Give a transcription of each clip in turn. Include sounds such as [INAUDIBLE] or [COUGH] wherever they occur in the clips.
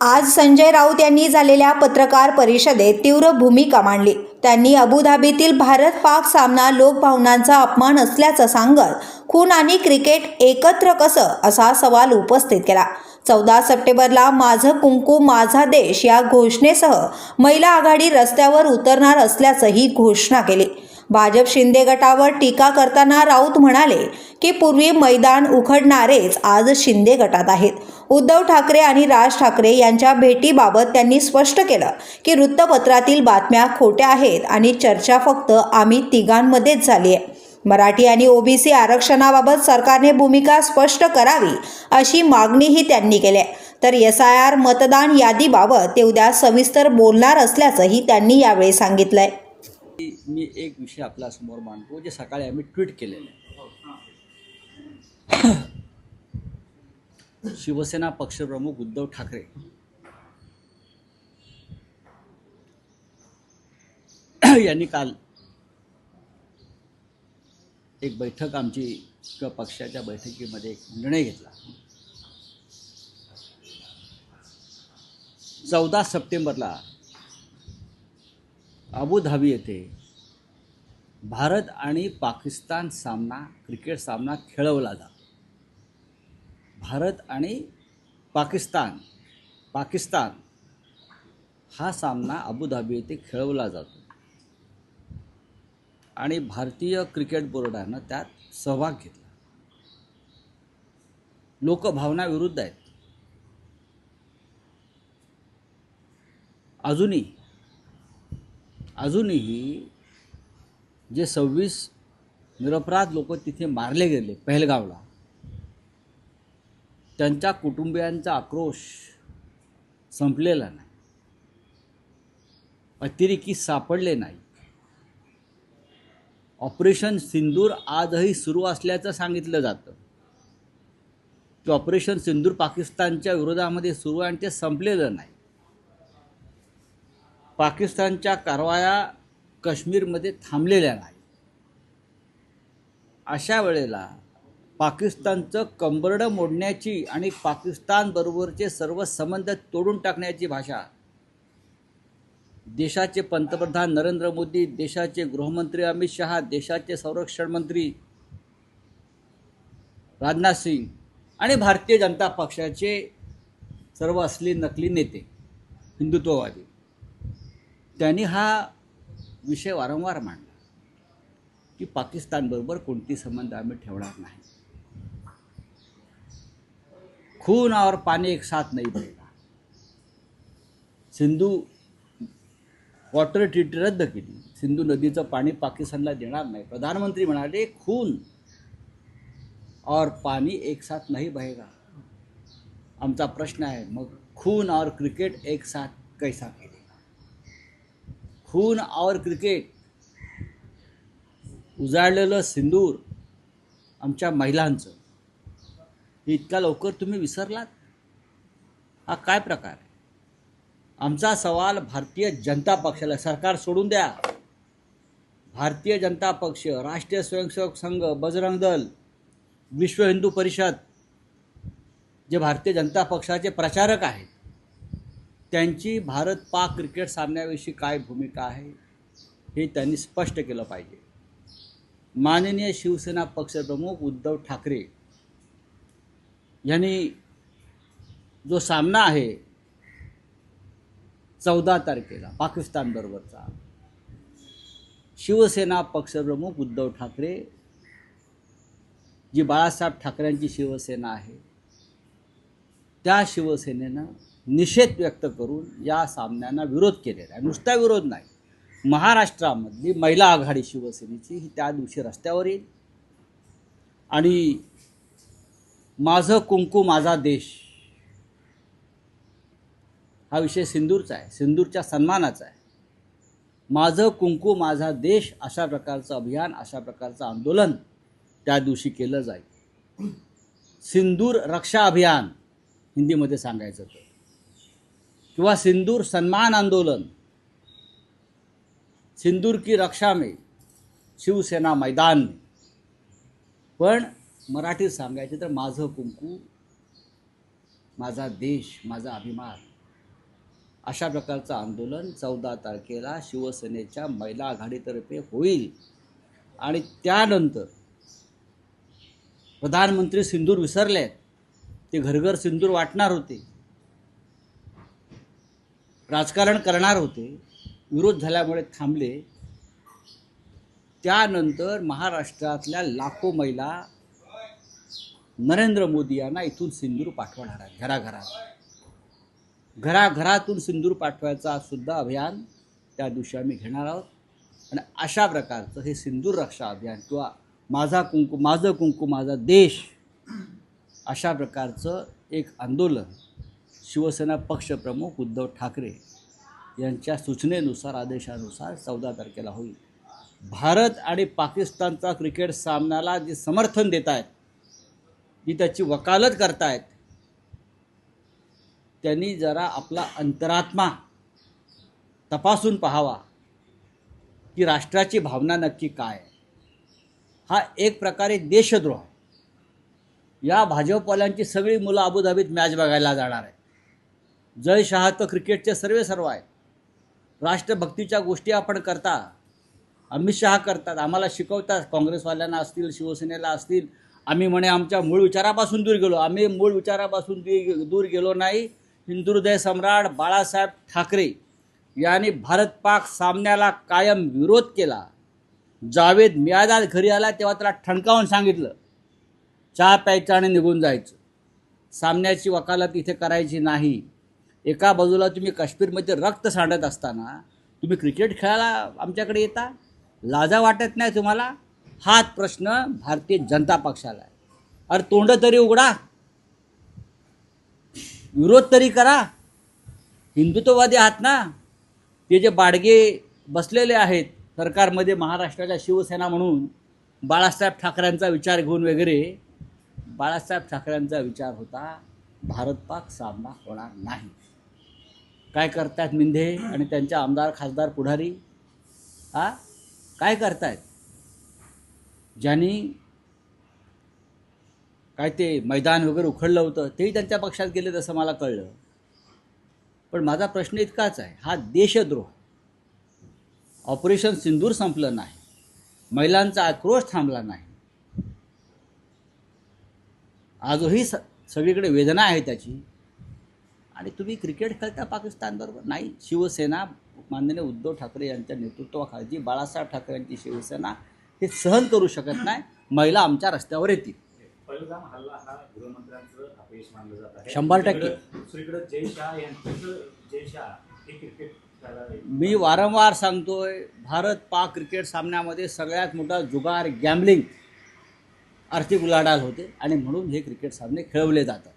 आज संजय राऊत यांनी झालेल्या पत्रकार परिषदेत तीव्र भूमिका मांडली. त्यांनी अबुधाबीतील भारत पाक सामना लोकभावनांचा अपमान असल्याचं सांगत खून आणि क्रिकेट एकत्र कसं असा सवाल उपस्थित केला. चौदा सप्टेंबरला माझं कुंकू माझा देश या घोषणेसह महिला आघाडी रस्त्यावर उतरणार असल्याचंही घोषणा केली. भाजप शिंदे गटावर टीका करताना राऊत म्हणाले की पूर्वी मैदान उखडणारेच आज शिंदे गटात आहेत. उद्धव ठाकरे आणि राज ठाकरे यांच्या भेटीबाबत त्यांनी स्पष्ट केलं की वृत्तपत्रातील बातम्या खोट्या आहेत आणि चर्चा फक्त आम्ही तिघांमध्येच झाली आहे. मराठी आणि ओबीसी आरक्षणाबाबत सरकारने भूमिका स्पष्ट करावी अशी मागणीही त्यांनी केली आहे. तर एस आय आर मतदान यादीबाबत ते उद्या सविस्तर बोलणार असल्याचंही त्यांनी यावेळी सांगितलं आहे मी एक विषय आपल्यासमोर मांडतो जे सकाळी आम्ही ट्विट केलेले [COUGHS] शिवसेना पक्षप्रमुख उद्धव ठाकरे. [COUGHS] यांनी काल एक बैठक आमची किंवा पक्षाच्या बैठकीमध्ये एक निर्णय घेतला. चौदा सप्टेंबरला अबुधाबी येथे भारत आणि पाकिस्तान सामना क्रिकेट सामना खेळवला जा. भारत आणि पाकिस्तान पाकिस्तान हा सामना अबुधाबी येथे खेळवला जातो. आणि भारतीय क्रिकेट बोर्डानं त्यात सहभाग घेतला. लोकभावना विरुद्ध आहेत. अजूनही अजूनही जे सव्वीस निरपराध लोक तिथे मारले गेले पहलगावला त्यांच्या कुटुंबियांचा आक्रोश संपलेला नाही. अतिरेकी सापडले नाही. ऑपरेशन सिंदूर आजही सुरू असल्याचं सांगितलं जातं. की ऑपरेशन सिंदूर पाकिस्तानच्या विरोधामध्ये सुरू आहे आणि ते संपलेलं नाही. पाकिस्तानच्या कारवाया काश्मीरमध्ये थांबलेल्या नाही अशा वेळेला पाकिस्तानचं कंबरडं मोडण्याची आणि पाकिस्तानबरोबरचे सर्व संबंध तोडून टाकण्याची भाषा देशाचे पंतप्रधान नरेंद्र मोदी देशाचे गृहमंत्री अमित शहा देशाचे संरक्षण मंत्री राजनाथ सिंग आणि भारतीय जनता पक्षाचे सर्व असली नकली नेते हिंदुत्ववादी. त्यांनी हा विषय वारंवार मांडला की पाकिस्तानबरोबर कोणती संबंध आम्ही ठेवणार नाही. खून और पाणी एक साथ नाही बहेगा सिंधू वॉटर ट्रीटी रद्द केली. सिंधू नदीचं पाणी पाकिस्तानला देणार नाही. प्रधानमंत्री म्हणाले खून और पाणी एक साथ नाही बहेगा. आमचा प्रश्न आहे मग खून और क्रिकेट एक साथ कैसा खेलेगा खून और क्रिकेट उजाळलेलं सिंदूर आमच्या महिलांचं. इतक्या इतका लवकर तुम्ही विसरलात? हा काय प्रकार आहे? आमचा सवाल भारतीय जनता पक्षाला सरकार सोडून द्या. भारतीय जनता पक्ष राष्ट्रीय स्वयंसेवक संघ बजरंग दल विश्व हिंदू परिषद जे भारतीय जनता पक्षाचे प्रचारक आहेत. त्यांची भारत पाक क्रिकेट सामन्याविषयी काय भूमिका आहे हे त्यांनी स्पष्ट केलं पाहिजे. माननीय शिवसेना पक्षप्रमुख उद्धव ठाकरे यांनी जो सामना आहे चौदा तारखेला पाकिस्तानबरोबरचा शिवसेना पक्षप्रमुख उद्धव ठाकरे जी बाळासाहेब ठाकरेंची शिवसेना आहे त्या शिवसेनेनं निषेध व्यक्त करून या सामन्यांना विरोध केलेला आहे. नुसता विरोध नाही. महाराष्ट्रामधली महिला आघाडी शिवसेनेची ही त्या दिवशी रस्त्यावर येईल. आणि माझं कुंकू माझा देश हा विषय सिंदूरचा आहे. सिंदूरच्या सन्मानाचा आहे. माझं कुंकू माझा देश अशा प्रकारचं अभियान अशा प्रकारचं आंदोलन त्या दिवशी केलं जाईल. सिंदूर रक्षा अभियान हिंदीमध्ये सांगायचं तर. किंवा सिंदूर सन्मान आंदोलन सिंदूर की रक्षा में शिवसेना मैदान में. पण मराठीत सांगायचे तर माझं कुंकू माझा देश माझा अभिमान अशा प्रकारचं आंदोलन चौदा तारखेला शिवसेनेच्या महिला आघाडीतर्फे होईल. आणि त्यानंतर प्रधानमंत्री सिंदूर विसरले आहेत ते घरघर सिंदूर वाटणार होते. राजकारण करणार होते विरोध झाल्यामुळे थांबले. त्यानंतर महाराष्ट्रातल्या लाखो महिला नरेंद्र मोदी यांना इथून सिंदूर पाठवणार आहे घराघरात. घराघरातून सिंदूर पाठवायचा सुद्धा अभियान त्या दिवशी आम्ही घेणार आहोत. आणि अशा प्रकारचं हे सिंदूर रक्षा अभियान किंवा माझा कुंकू माझं कुंकू माझा देश अशा प्रकारचं एक आंदोलन शिवसेना पक्षप्रमुख उद्धव ठाकरे यांच्या सूचनेनुसार आदेशानुसार चौदा तारखेला होईल. भारत आणि पाकिस्तानचा क्रिकेट सामन्याला जे समर्थन देत आहेत जी त्याची वकालत करतायत त्यांनी जरा आपला अंतरात्मा तपासून पाहावा की राष्ट्राची भावना नक्की काय हा एक प्रकारे देशद्रोह. या भाजपवाल्यांची सगळी मुलं अबुधाबीत मॅच बघायला जाणार आहे जय शहा तर क्रिकेटचे सर्वे सर्व आहेत राष्ट्रभक्तीच्या गोष्टी आपण करता. अमित शहा करतात. आम्हाला शिकवतात. काँग्रेसवाल्यांना असतील शिवसेनेला असतील. आम्ही म्हणे आमच्या मूळ विचारापासून दूर गेलो. आम्ही मूळ विचारापासून दूर दूर गेलो नाही. हिंदुहृदय सम्राट बाळासाहेब ठाकरे यांनी भारत पाक सामन्याला कायम विरोध केला. जावेद मियादाद घरी आला तेव्हा त्याला ठणकावून सांगितलं चहा प्यायचं आणि निघून जायचं. सामन्याची वकालत इथे करायची नाही. एका बाजूला तुम्ही काश्मीरमध्ये रक्त सांडत असताना तुम्ही क्रिकेट खेळायला आमच्याकडे येता? लाजा वाटत नाही तुम्हाला? हाच प्रश्न भारतीय जनता पक्षाला आहे. अरे तोंड तरी उघडा. विरोध तरी करा. हिंदुत्ववादी आहात ना? ते जे बाडगे बसलेले आहेत सरकारमध्ये महाराष्ट्राच्या शिवसेना म्हणून बाळासाहेब ठाकरेंचा विचार घेऊन वगैरे बाळासाहेब ठाकरेंचा विचार होता भारत पाक सामना होणार नाही. काय करतायत मिंधे आणि त्यांच्या आमदार खासदार पुढारी? हा? काय करतायत? ज्यांनी काय ते मैदान वगैरे उखडलं होतं तेही त्यांच्या पक्षात गेले तसं मला कळलं. पण माझा प्रश्न इतकाच आहे हा देशद्रोह. ऑपरेशन सिंदूर संपलं नाही. महिलांचा आक्रोश थांबला नाही. आजही स सगळीकडे वेदना आहे त्याची. आणि तुम्ही क्रिकेट खेळता पाकिस्तानबरोबर? नाही. शिवसेना माननीय उद्धव ठाकरे यांच्या नेतृत्वाखाली बाळासाहेब ठाकरे यांची शिवसेना हे सहन करू शकत नाही. महिला आमच्या रस्त्यावर येतील. शंभर टक्के. हे मी वारंवार सांगतोय भारत पाक क्रिकेट सामन्यामध्ये सगळ्यात मोठा जुगार गॅम्बलिंग आर्थिक उलाढाल होते आणि म्हणून हे क्रिकेट सामने खेळवले जातात.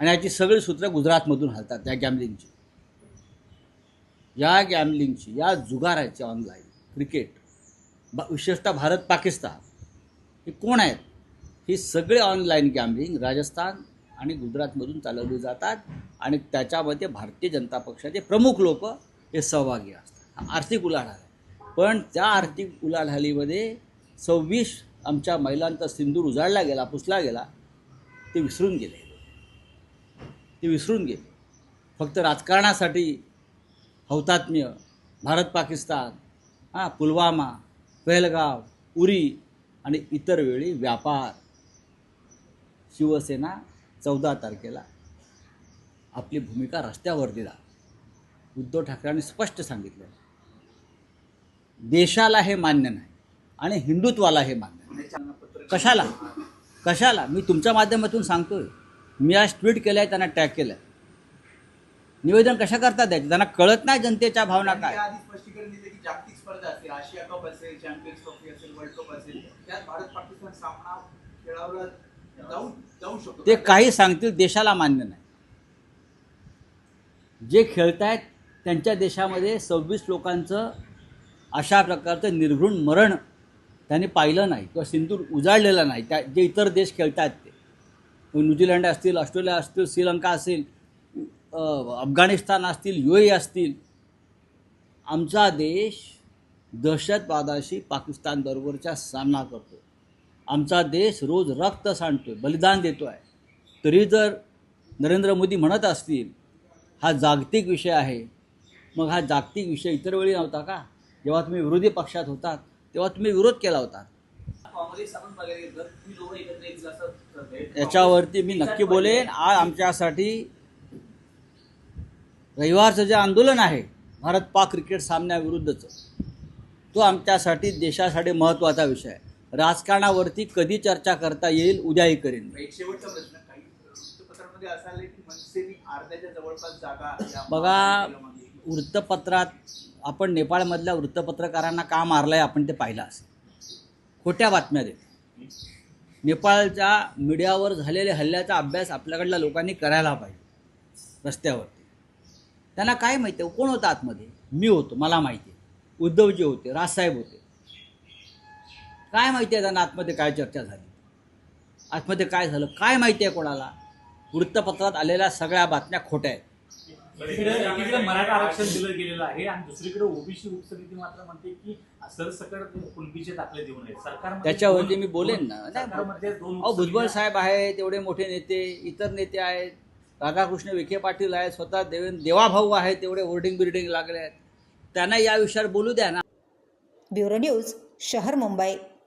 आणि याची सगळी सूत्र गुजरातमधून हलतात त्या गॅम्बलिंगची या गॅमलिंगची या जुगाराची ऑनलाईन क्रिकेट बा विशेषतः भारत पाकिस्तान हे कोण आहेत? ही सगळे ऑनलाईन गॅमलिंग राजस्थान आणि गुजरातमधून चालवली जातात आणि त्याच्यामध्ये भारतीय जनता पक्षाचे प्रमुख लोक हे सहभागी असतात. हा आर्थिक उलाढाल आहे. पण त्या आर्थिक उलाढालीमध्ये सव्वीस आमच्या महिलांचा सिंदूर उजाडला गेला पुसला गेला ते विसरून गेले. ते विसरून गेले. फक्त राजकारणासाठी हौतात्म्य भारत पाकिस्तान हां पुलवामा पहलगाव उरी आणि इतर वेळी व्यापार. शिवसेना चौदा तारखेला आपली भूमिका रस्त्यावर दिला. उद्धव ठाकरेंनी स्पष्ट सांगितलं. देशाला हे मान्य नाही आणि हिंदुत्वाला हे मान्य नाही. कशाला? कशाला? मी तुमच्या माध्यमातून सांगतोय. मी आज ट्विट केलं आहे त्यांना टॅग केलं निवेदन कशा करता द्यायचे त्यांना कळत नाही जनतेच्या भावना काय? त्यांनी आधी स्पष्टीकरण दिले की जागतिक स्पर्धा असेल आशिया कप असेल चॅम्पियन्स ट्रॉफी असेल वर्ल्ड कप असेल त्यात भारत पाकिस्तान सामना खेळावला जाऊ जाऊ शकतो. ते काही सांगतील देशाला मान्य नाही. जे खेळतायत त्यांच्या देशामध्ये सव्वीस लोकांचं अशा प्रकारचं निर्घृण मरण त्यांनी पाहिलं नाही किंवा सिंदूर उजाडलेलं नाही. त्या जे इतर देश खेळत आहेत ते. न्यूझीलंड असतील ऑस्ट्रेलिया असतील श्रीलंका असेल अफगाणिस्तान असतील यू ए असतील आमचा देश दहशतवादाशी पाकिस्तानबरोबरचा सामना करतो आमचा देश रोज रक्त सांडतोय बलिदान देतो आहे तरी जर नरेंद्र मोदी म्हणत असतील हा जागतिक विषय आहे मग हा जागतिक विषय इतर वेळी नव्हता का? जेव्हा तुम्ही विरोधी पक्षात होतात तेव्हा तुम्ही विरोध केला होता. काँग्रेस आपण बघायला याच्यावरती मी नक्की बोलेन. आज आमच्यासाठी रविवारचं जे आंदोलन आहे भारत पाक क्रिकेट सामन्याविरुद्धचं तो आमच्यासाठी देशासाठी महत्त्वाचा विषय आहे. राजकारणावरती कधी चर्चा करता येईल उद्याही करेन बघा वृत्तपत्रात आपण नेपाळमधल्या वृत्तपत्रकारांना का मारलं आहे आपण ते पाहिलं असेल. खोट्या बातम्या देत. नेपाळच्या मीडियावर झालेल्या हल्ल्याचा अभ्यास आपल्याकडल्या लोकांनी करायला पाहिजे रस्त्यावरती. त्यांना काय माहिती आहे? कोण होतं आतमध्ये? मी होतो मला माहिती आहे. उद्धवजी होते राजसाहेब होते. काय माहिती आहे त्यांना आतमध्ये काय चर्चा झाली? आतमध्ये काय झालं? काय माहिती आहे कोणाला? वृत्तपत्रात आलेल्या सगळ्या बातम्या खोट्या आहेत. एकीकडे एकीकडे मराठा आरक्षण दिलं गेलेलं आहे आणि दुसरीकडे ओबीसी उपसमिती मात्र म्हणते की सरसकट कुणबीचे दाखले देऊ नये सरकार त्याच्यावरती मी बोलेन ना. भुजबळ साहेब आहेत एवढे मोठे नेते इतर नेते आहेत. राधाकृष्ण विखे पाटील आहेत स्वतः देवेंद्र देवाभाऊ आहेत तेवढे होर्डिंग बिल्डिंग लागले आहेत. त्यांना या विषयावर बोलू द्या ना. ब्युरो न्यूज शहर मुंबई.